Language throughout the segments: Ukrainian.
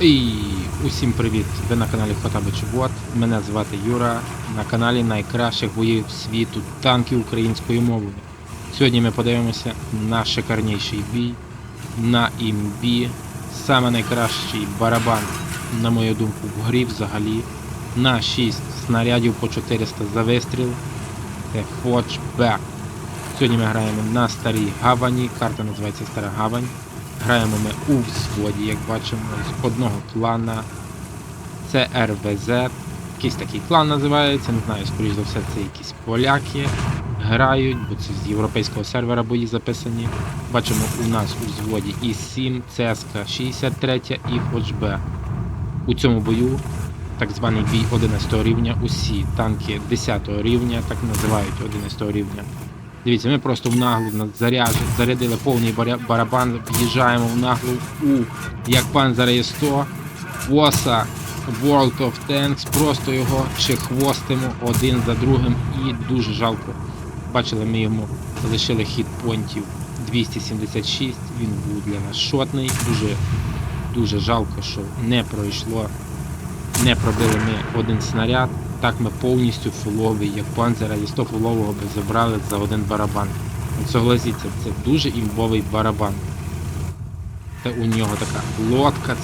І усім привіт! Ви на каналі Хотабичі Бот. Мене звати Юра. На каналі найкращих боїв світу танків українською мовою. Сьогодні ми подивимося на шикарніший бій на імбі. Саме найкращий барабан, на мою думку, в грі взагалі. На 6 снарядів по 400 за вистріл. Це Фотчбек. Сьогодні ми граємо на старій гавані. Карта називається Стара Гавань. Граємо ми у взводі, як бачимо, з одного клана. Це РВЗ. Якийсь такий клан називається, не знаю, скоріш за все, це якісь поляки грають, бо це з європейського сервера бої записані. Бачимо у нас у взводі і 7, ЦСК 63 і ФОЧБ. У цьому бою так званий бій 11 рівня, усі танки 10 рівня, так називають 11 рівня. Дивіться, ми просто в наглу на зарядили повний барабан, в'їжджаємо в наглу у як панзера 100 Оса World of Tanks, просто його хвостимо один за другим і дуже жалко. Бачили, ми йому лишили хітпонтів 276, він був для нас шотний, дуже, дуже жалко, що не пройшло, не пробили ми один снаряд. Так ми повністю фуловий, як панзера і 100 фулового би забрали за один барабан. Согласіться, це дуже імбовий барабан. Це у нього така лодка,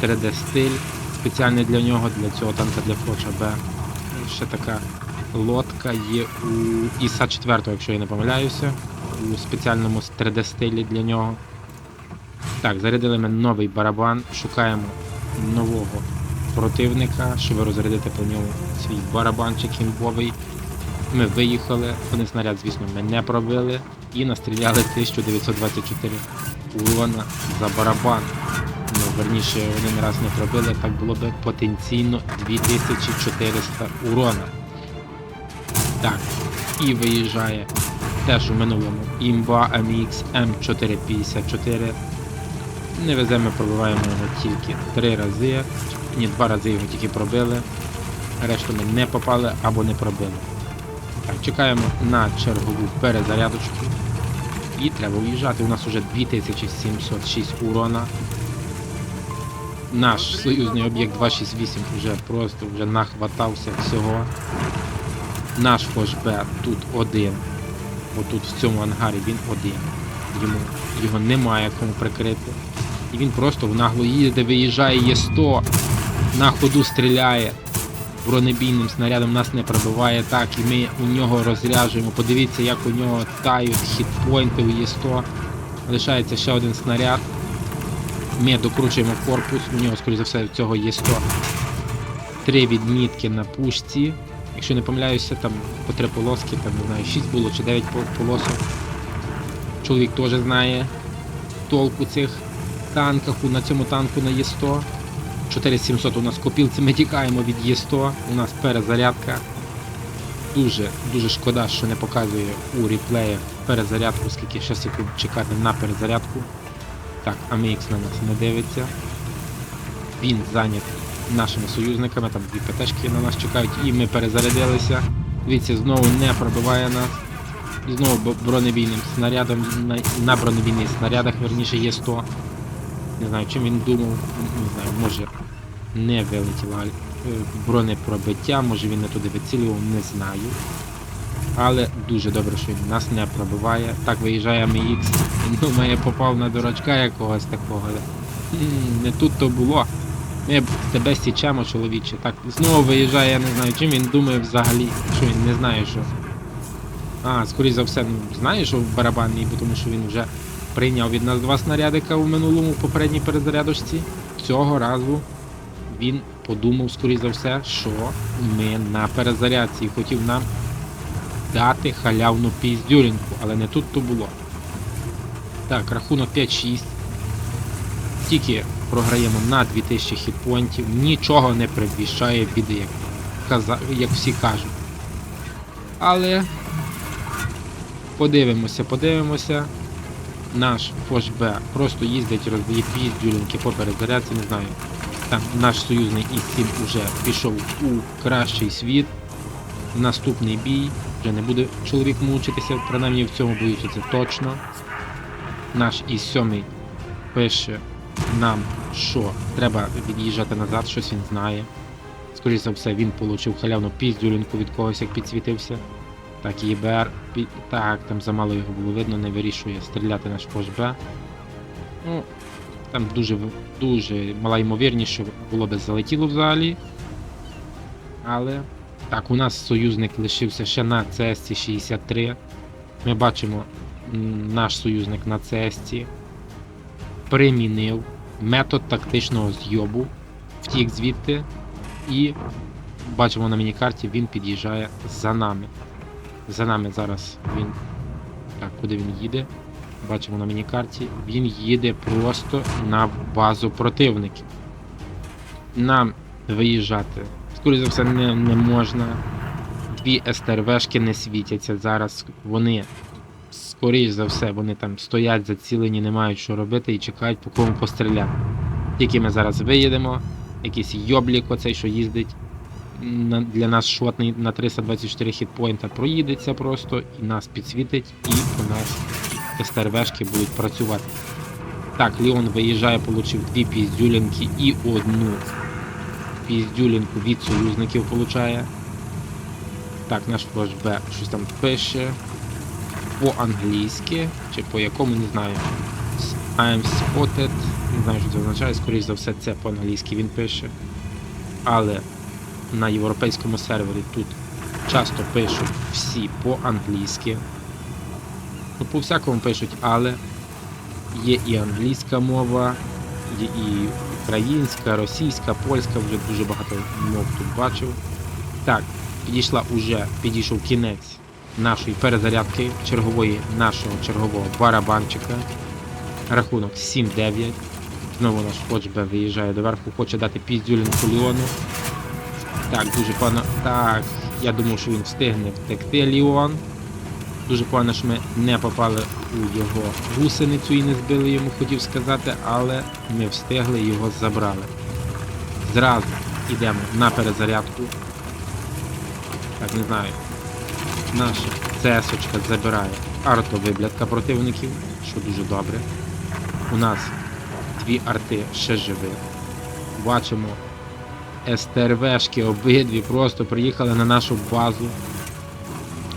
це 3D стиль спеціальний для нього, для цього танка для Фоча Б. Ще така лодка є у Іса 4, якщо я не помиляюся, у спеціальному 3D стилі для нього. Так, зарядили ми новий барабан, шукаємо нового противника, щоб розрядити по ньому свій барабанчик імбовий. Ми виїхали, один снаряд, звісно, ми не пробили і настріляли 1924 урона за барабан. Ну, верніше, один раз не пробили, так було би потенційно 2400 урона. Так, і виїжджає теж у минулому імба MX M454. Не везе, ми пробиваємо його тільки три рази. Ні, два рази його тільки пробили. Решту ми не попали або не пробили. Так, чекаємо на чергову перезарядочку. І треба уїжджати. У нас вже 2706 урона. Наш союзний об'єкт 268 вже просто вже нахватався всього. Наш фошбе тут один. Отут в цьому ангарі він один. Йому його немає кому прикрити. І він просто в нагло їде, виїжджає, є 100, на ходу стріляє. Бронебійним снарядом нас не пробиває так, і ми у нього розряджуємо. Подивіться, як у нього тають хітпойнти у Є100. Лишається ще один снаряд. Ми докручуємо корпус, у нього, скоріше за все, цього є 100. Три відмітки на пушці. Якщо не помиляюся, там по три полоски, там не знаю, 6 було чи 9 полосок. Чоловік теж знає толку цих танках. На цьому танку на Є100. 4700 у нас копілці, ми тікаємо від Є100, у нас перезарядка. Дуже, дуже шкода, що не показує у реплеях перезарядку, скільки ще секунд чекати на перезарядку. Так, AMX на нас не дивиться. Він зайнятий нашими союзниками, там дві ПТшки на нас чекають, і ми перезарядилися. Дивіться, знову не пробиває нас. Знову бронебійним снарядом, на, на бронебійних снарядах, верніше, є 100. Не знаю, чим він думав, не знаю, може не вилетіло е, бронепробиття, може він не туди вицілював, не знаю. Але дуже добре, що він нас не пробиває. Так виїжджає він думає, попав на дурачка якогось такого. Не тут то було. Ми тебе стічемо, чоловіче. Так, знову виїжджає, я не знаю, чим він думає взагалі, що він не знає, що. А, скоріш за все, ну, знає, що барабанний, бо тому що він вже прийняв від нас два снарядика у минулому попередній перезарядочці. Цього разу він подумав, скоріш за все, що ми на перезарядці і хотів нам дати халявну піздюрінку, але не тут то було. Так, рахунок 5-6. Тільки програємо на 2000 хітпоінтів, нічого не предвіщає біди, як, каза... як всі кажуть. Але подивимося, подивимося. Наш Фошб просто їздить, роздає піздюрінки по перезарядці, не знаю. Там наш союзний І-7 уже пішов у кращий світ. Наступний бій. Вже не буде чоловік мучитися, принаймні в цьому бою це точно. Наш І7 пише нам, що треба від'їжджати назад, щось він знає. Скоріше за все, він отримав халявну піздюлінку від когось, як підсвітився. Так, ЄБР. Так, там замало його було видно, не вирішує стріляти на шпош Б. Ну, там дуже, дуже мала ймовірність, що було би залетіло взагалі. Але. Так, у нас союзник лишився ще на cs 63. Ми бачимо, наш союзник на cs примінив метод тактичного зйобу, втік звідти, і бачимо на мінікарті, він під'їжджає за нами. За нами зараз він. Так, куди він їде? Бачимо на мінікарті. Він їде просто на базу противників. Нам виїжджати, скоріше за все, не, не можна. Дві СТРВшки не світяться зараз. Вони, скоріш за все, вони там стоять зацілені, не мають що робити і чекають, по кому постріляти. Тільки ми зараз виїдемо, якийсь йоблік, оцей, що їздить для нас шотний на 324 хітпоінта проїдеться просто і нас підсвітить, і у нас СТРВшки будуть працювати. Так, Леон виїжджає, получив дві піздюлінки і одну піздюлінку від союзників получає. Так, наш флеш Б щось там пише. По-англійськи, чи по якому, не знаю. I'm spotted. Не знаю, що це означає, скоріш за все, це по-англійськи він пише. Але на європейському сервері тут часто пишуть всі по-англійськи. Ну, по всякому пишуть, але є і англійська мова, є і українська, російська, польська, вже дуже багато мов тут бачив. Так, підійшла уже, підійшов кінець нашої перезарядки чергової нашого чергового барабанчика. Рахунок 7-9. Знову наш Хоч Б виїжджає доверху, хоче дати піздюлінку Ліону. Так, дуже погано. Так, я думав, що він встигне втекти Ліон. Дуже погано, що ми не попали у його гусеницю і не збили йому, хотів сказати, але ми встигли його забрали. Зразу йдемо на перезарядку. Так, не знаю. Наша ЦС-очка забирає артовиблядка противників, що дуже добре. У нас дві арти ще живі. Бачимо СТРВшки обидві просто приїхали на нашу базу.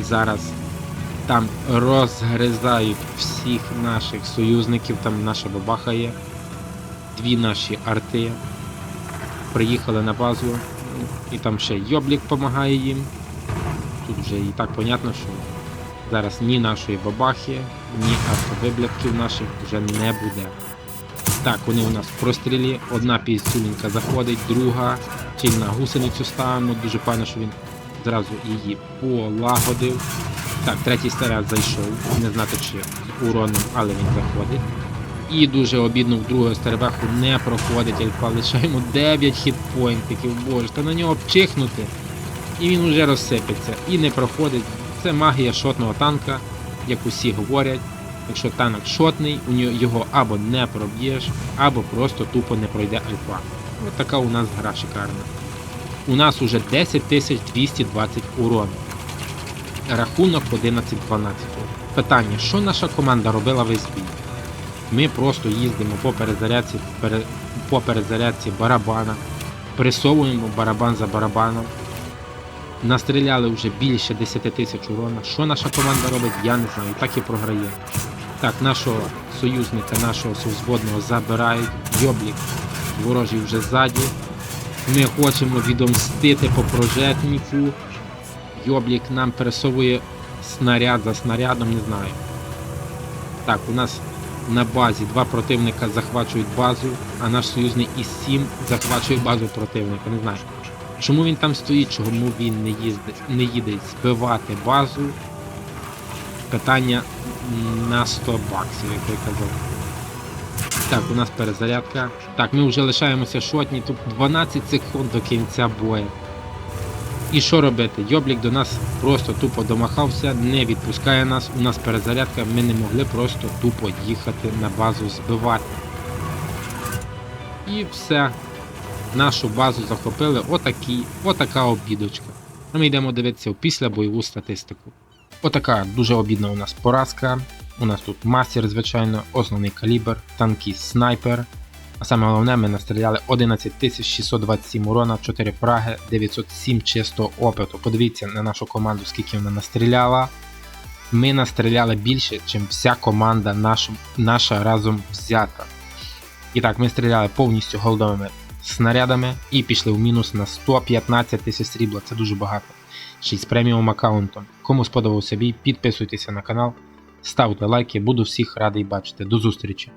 Зараз там розгризають всіх наших союзників, там наша бабаха є. Дві наші арти приїхали на базу, і там ще Йоблік допомагає їм. Тут вже і так понятно, що зараз ні нашої бабахи, ні автовиблядків наших вже не буде. Так, вони у нас в прострілі. Одна піздюлінка заходить, друга ціль на гусеницю ставимо. Дуже певно, що він зразу її полагодив. Так, третій снаряд зайшов. Не знати чи уроном, але він заходить. І дуже обідно в другого стербеху не проходить альфа. Лишаємо 9 хітпоінтиків. Боже, та на нього вчихнути. І він уже розсипеться. І не проходить. Це магія шотного танка, як усі говорять. Якщо танк шотний, у нього його або не проб'єш, або просто тупо не пройде альфа. Ось така у нас гра шикарна. У нас уже 10220 урону. Рахунок 11-12. Питання, що наша команда робила весь бій? Ми просто їздимо по перезарядці, пере, по перезарядці барабана, пресовуємо барабан за барабаном. Настріляли вже більше 10 тисяч урона. Що наша команда робить, я не знаю. Так і програє. Так, нашого союзника, нашого совзводного забирають. Йоблік ворожий вже ззаді. Ми хочемо відомстити по прожетнику. Йоблік нам пересовує снаряд за снарядом, не знаю. Так, у нас на базі два противника захвачують базу, а наш союзний із 7 захвачує базу противника. Не знаю. Чому він там стоїть, чому він не їздить, не їде збивати базу? Питання на 100 баксів, як я казав. Так, у нас перезарядка. Так, ми вже лишаємося шотні, тут 12 секунд до кінця бою. І що робити? Йоблік до нас просто тупо домахався, не відпускає нас. У нас перезарядка, ми не могли просто тупо їхати на базу збивати. І все. Нашу базу захопили отакі, отака обідочка. Ми йдемо дивитися в післябойову статистику. Отака дуже обідна у нас поразка. У нас тут мастер, звичайно, основний калібр, танкіст снайпер. А саме головне, ми настріляли 11 627 урона, 4 фраги, 907 чистого опиту. Подивіться на нашу команду, скільки вона настріляла. Ми настріляли більше, ніж вся команда наша, наша разом взята. І так, ми стріляли повністю голдовими снарядами і пішли в мінус на 115 тисяч срібла. Це дуже багато. Ще з преміум аккаунтом. Кому сподобався бій, підписуйтеся на канал, ставте лайки, буду всіх радий бачити. До зустрічі!